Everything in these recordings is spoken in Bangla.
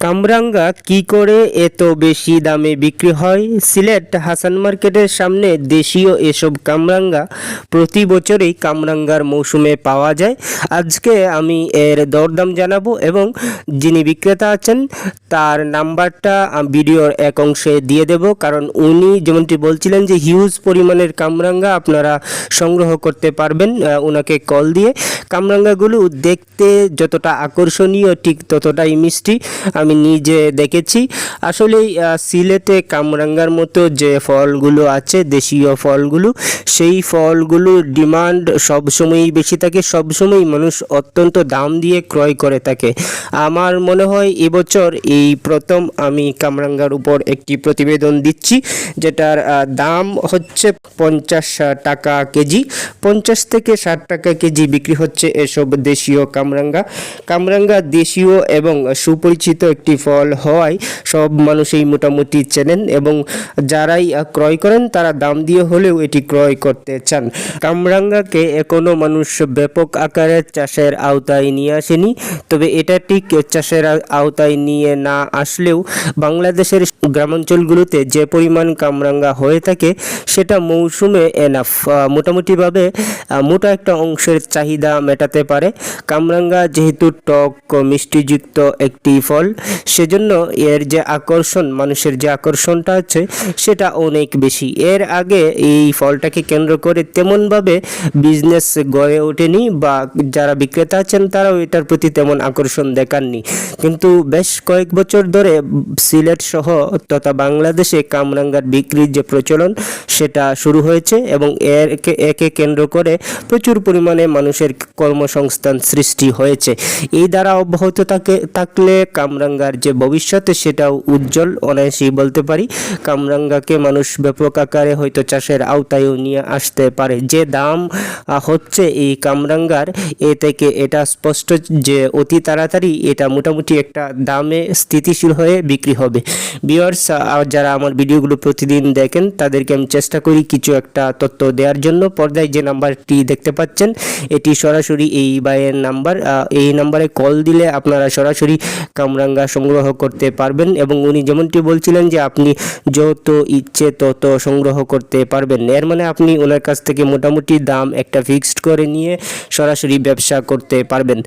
কামরাঙ্গা কি করে এত বেশি দামে বিক্রি হয়? সিলেট হাসান মার্কেটের সামনে দেশীয় এসব কামরাঙ্গা প্রতি বছরই কামরাঙ্গার মৌসুমে পাওয়া যায়। আজকে আমি এর দরদাম জানাব এবং যিনি বিক্রেতা আছেন, তার নাম্বারটা ভিডিওর এক অংশে দিয়ে দেব। কারণ উনি যেমনটি বলছিলেন যে হিউজ পরিমাণের কামরাঙ্গা আপনারা সংগ্রহ করতে পারবেন ওনাকে কল দিয়ে। কামরাঙ্গাগুলো দেখতে যতটা আকর্ষণীয়, ঠিক ততটাই মিষ্টি। আমি নিজে দেখেছি। আসলে সিলেটে কামরাঙ্গার মতো যে ফলগুলো আছে, দেশীয় ফলগুলো, সেই ফলগুলোর ডিমান্ড সবসময়ই বেশি থাকে, সবসময়ই মানুষ অত্যন্ত দাম দিয়ে ক্রয় করে থাকে। আমার মনে হয় এবছর এই প্রথম আমি কামরাঙ্গার উপর একটি প্রতিবেদন দিচ্ছি, যেটার দাম হচ্ছে পঞ্চাশ টাকা কেজি। পঞ্চাশ থেকে ষাট টাকা কেজি বিক্রি হচ্ছে এসব দেশীয় কামরাঙ্গা। কামরাঙ্গা দেশীয় এবং সুপরিচিত একটি ফল হওয়ায় সব মানুষই মোটামুটি চেনেন এবং যারাই ক্রয় করেন তারা দাম দিয়ে হলেও এটি ক্রয় করতে চান। কামরাঙ্গাকে এখনও মানুষ ব্যাপক আকারে চাষের আওতায় নিয়ে আসেনি, তবে এটা ঠিক চাষের আওতায় নিয়ে না আসলেও বাংলাদেশের গ্রামাঞ্চলগুলোতে যে পরিমাণ কামরাঙ্গা হয়ে থাকে, সেটা মৌসুমে এনাফ মোটামুটিভাবে মোটা একটা অংশের চাহিদা মেটাতে পারে। কামরাঙ্গা যেহেতু টক, মিষ্টিযুক্ত একটি ফল সেজন্য এর যে আকর্ষণ, মানুষের যে আকর্ষণটা আছে, সেটা অনেক বেশি। এর আগে এই ফলটাকে কেন্দ্র করে তেমনভাবে বিজনেস গড়ে ওঠেনি বা যারা বিক্রেতা আছেন, তারাও এটার প্রতি তেমন আকর্ষণ দেখাননি। কিন্তু বেশ কয়েক বছর ধরে সিলেট সহ তথা বাংলাদেশে কামরাঙ্গার বিক্রির যে প্রচলন, সেটা শুরু হয়েছে এবং এর একে কেন্দ্র করে প্রচুর পরিমাণে মানুষের কর্মসংস্থান সৃষ্টি হয়েছে। এই দ্বারা অব্যাহত থাকে, থাকলে কামরাঙ্গার যে ভবিষ্যৎ সেটাও উজ্জ্বল, অনায়াসেই বলতে পারি। কামরাঙ্গাকে মানুষ ব্যাপক আকারে হয়তো চাষের আওতায়ও নিয়ে আসতে পারে। যে দাম হচ্ছে এই কামরাঙ্গার, এ থেকে এটা স্পষ্ট যে অতি তাড়াতাড়ি এটা মোটামুটি একটা দামে স্থিতিশীল হয়ে বিক্রি হবে। বিয়ার্স যারা আমার ভিডিওগুলো প্রতিদিন দেখেন, তাদেরকে আমি চেষ্টা করি কিছু একটা তথ্য দেওয়ার জন্য। পর্দায় যে নাম্বারটি দেখতে পাচ্ছেন, এটি সরাসরি এই বাইয়ের নাম্বার এই নাম্বারে কল দিলে আপনারা সরাসরি কামরাঙ্গা সংগ্রহ করতে পারবেন এবং উনি যেমনটি বলছিলেন যে আপনি যত ইচ্ছে তত সংগ্রহ করতে পারবেন। এর মানে আপনি ওনার কাছ থেকে মোটামুটি দাম একটা ফিক্সড করে নিয়ে সরাসরি ব্যবসা করতে পারবেন।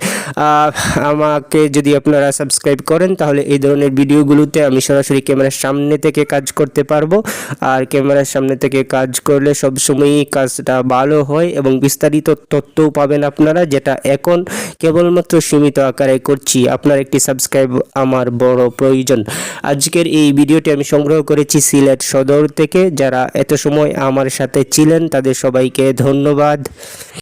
আমাকে যদি আপনারা সাবস্ক্রাইব করেন তাহলে এই ধরনের ভিডিওগুলোতে আমি সরাসরি ক্যামেরার সামনে থেকে কাজ করতে পারব। আর ক্যামেরার সামনে থেকে কাজ করলে সবসময়ই কাজটা ভালো হয় এবং বিস্তারিত তথ্যও পাবেন আপনারা, যেটা এখন কেবলমাত্র সীমিত আকারে করছি। আপনার একটি সাবস্ক্রাইব আমার বড় প্রয়োজন। আজকের এই ভিডিওটি আমি সংগ্রহ করেছি সিলেট সদর থেকে। যারা এত সময় আমার সাথে ছিলেন, তাদের সবাইকে ধন্যবাদ।